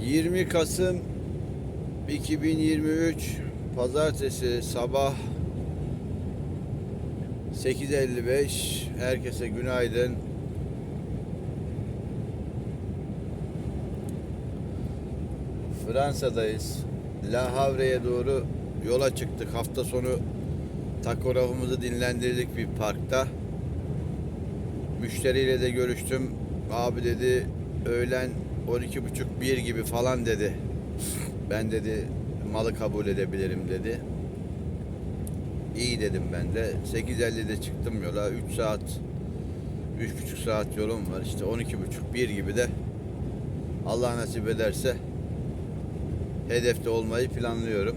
20 Kasım 2023 Pazartesi sabah 8.55 Herkese günaydın. Fransa'dayız. La Havre'ye doğru yola çıktık. Hafta sonu takografımızı dinlendirdik bir parkta. Müşteriyle de görüştüm. Abi dedi öğlen 12.30-1 gibi falan dedi. Ben dedi malı kabul edebilirim dedi. İyi dedim ben de. 8.50'de çıktım yola. 3 saat 3,5 saat yolum var. İşte 12.30-1 gibi de Allah nasip ederse hedefte olmayı planlıyorum.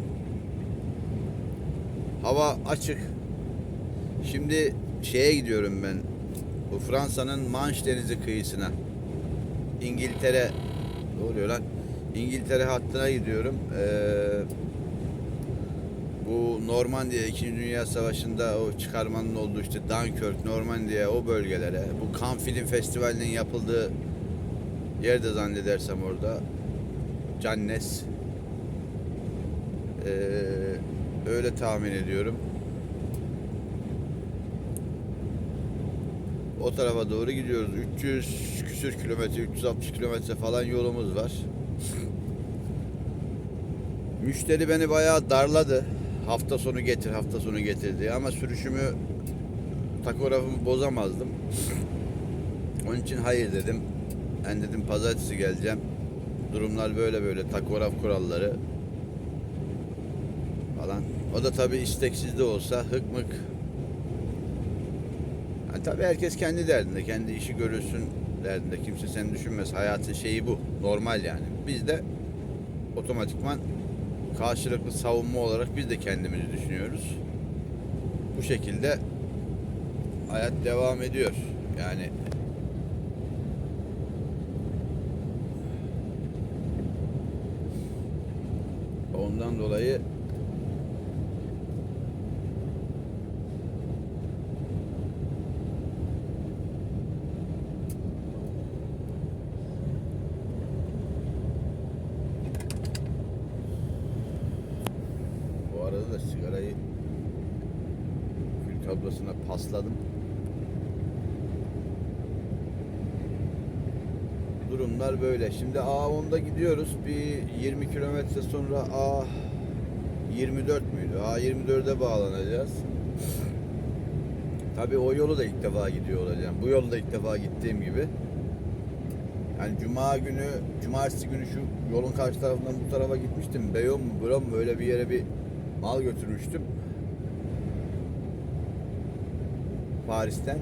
Hava açık. Şimdi şeye gidiyorum ben. Bu Fransa'nın Manş Denizi kıyısına. İngiltere ne oluyor lan? İngiltere hattına gidiyorum. Ee, bu Normandiya 2. Dünya Savaşı'nda o çıkarmanın olduğu işte Dunkirk, Normandiya o bölgelere. Bu Cannes Film Festivali'nin yapıldığı yerde zannedersem orada. Cannes. Ee, öyle tahmin ediyorum. O tarafa doğru gidiyoruz. 300 küsür kilometre, 360 kilometre falan yolumuz var. Müşteri beni bayağı darladı. Hafta sonu getir, hafta sonu getirdi. Ama sürüşümü, takografımı bozamazdım. Onun için hayır dedim. Ben dedim pazartesi geleceğim. Durumlar böyle böyle, takograf kuralları falan. O da tabii isteksiz de olsa hık mık yani tabii herkes kendi derdinde, kendi işi görülsün derdinde. Kimse seni düşünmez. Hayatın şeyi bu. Normal yani. Biz de otomatikman karşılıklı savunma olarak biz de kendimizi düşünüyoruz. Bu şekilde hayat devam ediyor. Yani ondan dolayı Bu arada da sigarayı kül tablasına pasladım. Durumlar böyle. Şimdi A10'da gidiyoruz. Bir 20 kilometre sonra A 24 müydü? A24'e bağlanacağız. Tabii o yolu da ilk defa gidiyor olacağım. Bu yolu da ilk defa gittiğim gibi. Yani cuma günü, cumartesi günü şu yolun karşı tarafından bu tarafa gitmiştim. Beyon mu, Bron mu öyle bir yere bir mal götürmüştüm. Paris'ten.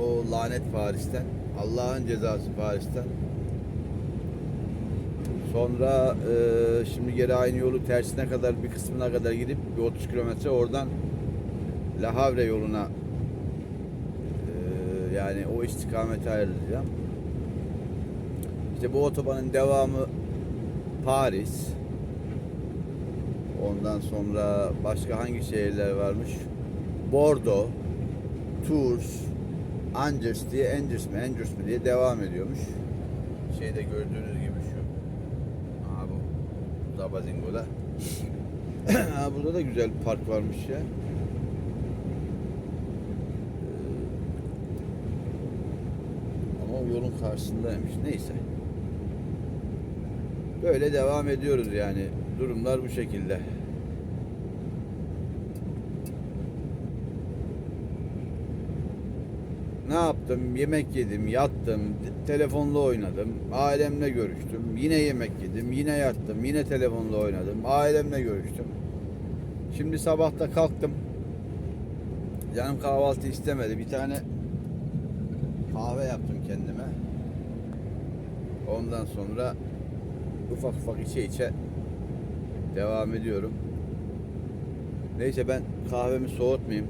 O lanet Paris'ten. Allah'ın cezası Paris'ten. Sonra e, şimdi geri aynı yolu tersine kadar bir kısmına kadar gidip bir 30 kilometre oradan La Havre yoluna e, yani o istikamete ayrılacağım. İşte bu otobanın devamı Paris. Ondan sonra başka hangi şehirler varmış? Bordeaux, Tours, Angers diye Angers mi Angers mi diye devam ediyormuş. Şeyde gördüğünüz gibi şu. Aha bu Zabazingo'da. ha, burada da güzel bir park varmış ya. Ee, Ama o yolun karşısındaymış. Neyse. Böyle devam ediyoruz yani. Durumlar bu şekilde. Ne yaptım? Yemek yedim, yattım, telefonla oynadım, ailemle görüştüm, yine yemek yedim, yine yattım, yine telefonla oynadım, ailemle görüştüm. Şimdi sabah da kalktım. Canım kahvaltı istemedi. Bir tane kahve yaptım kendime. Ondan sonra ufak ufak içe içe devam ediyorum. Neyse ben kahvemi soğutmayayım.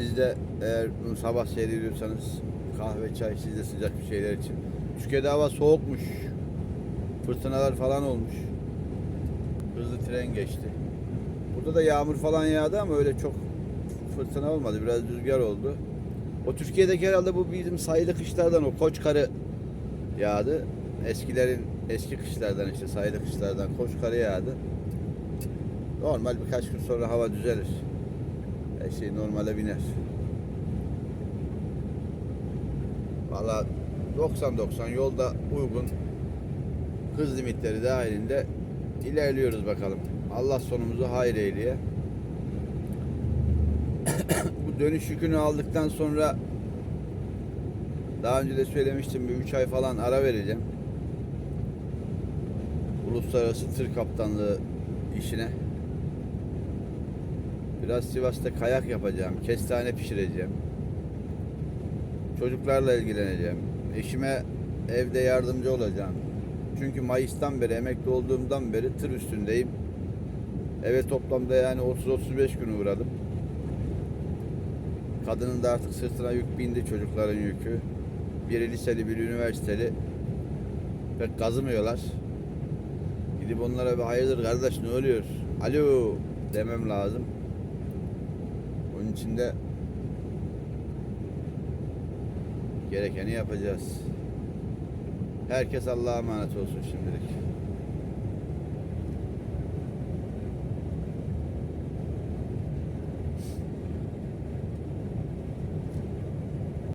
Siz de eğer sabah seyrediyorsanız kahve, çay siz de sıcak bir şeyler için. Türkiye'de hava soğukmuş. Fırtınalar falan olmuş. Hızlı tren geçti. Burada da yağmur falan yağdı ama öyle çok fırtına olmadı. Biraz rüzgar oldu. O Türkiye'deki herhalde bu bizim sayılı kışlardan o koç karı yağdı. eskilerin eski kışlardan işte sayılı kışlardan koş karı yağdı. Normal birkaç gün sonra hava düzelir. Her şey normale biner. Valla 90-90 yolda uygun hız limitleri dahilinde ilerliyoruz bakalım. Allah sonumuzu hayır eyleye. Bu dönüş yükünü aldıktan sonra daha önce de söylemiştim bir 3 ay falan ara vereceğim. Uluslararası tır kaptanlığı işine. Biraz Sivas'ta kayak yapacağım. Kestane pişireceğim. Çocuklarla ilgileneceğim. Eşime evde yardımcı olacağım. Çünkü Mayıs'tan beri emekli olduğumdan beri tır üstündeyim. Eve toplamda yani 30-35 gün uğradım. Kadının da artık sırtına yük bindi çocukların yükü. Biri liseli, biri üniversiteli. Pek kazımıyorlar. Gidip onlara bir hayırdır kardeş ne oluyor? Alo demem lazım. Onun için de gerekeni yapacağız. Herkes Allah'a emanet olsun şimdilik.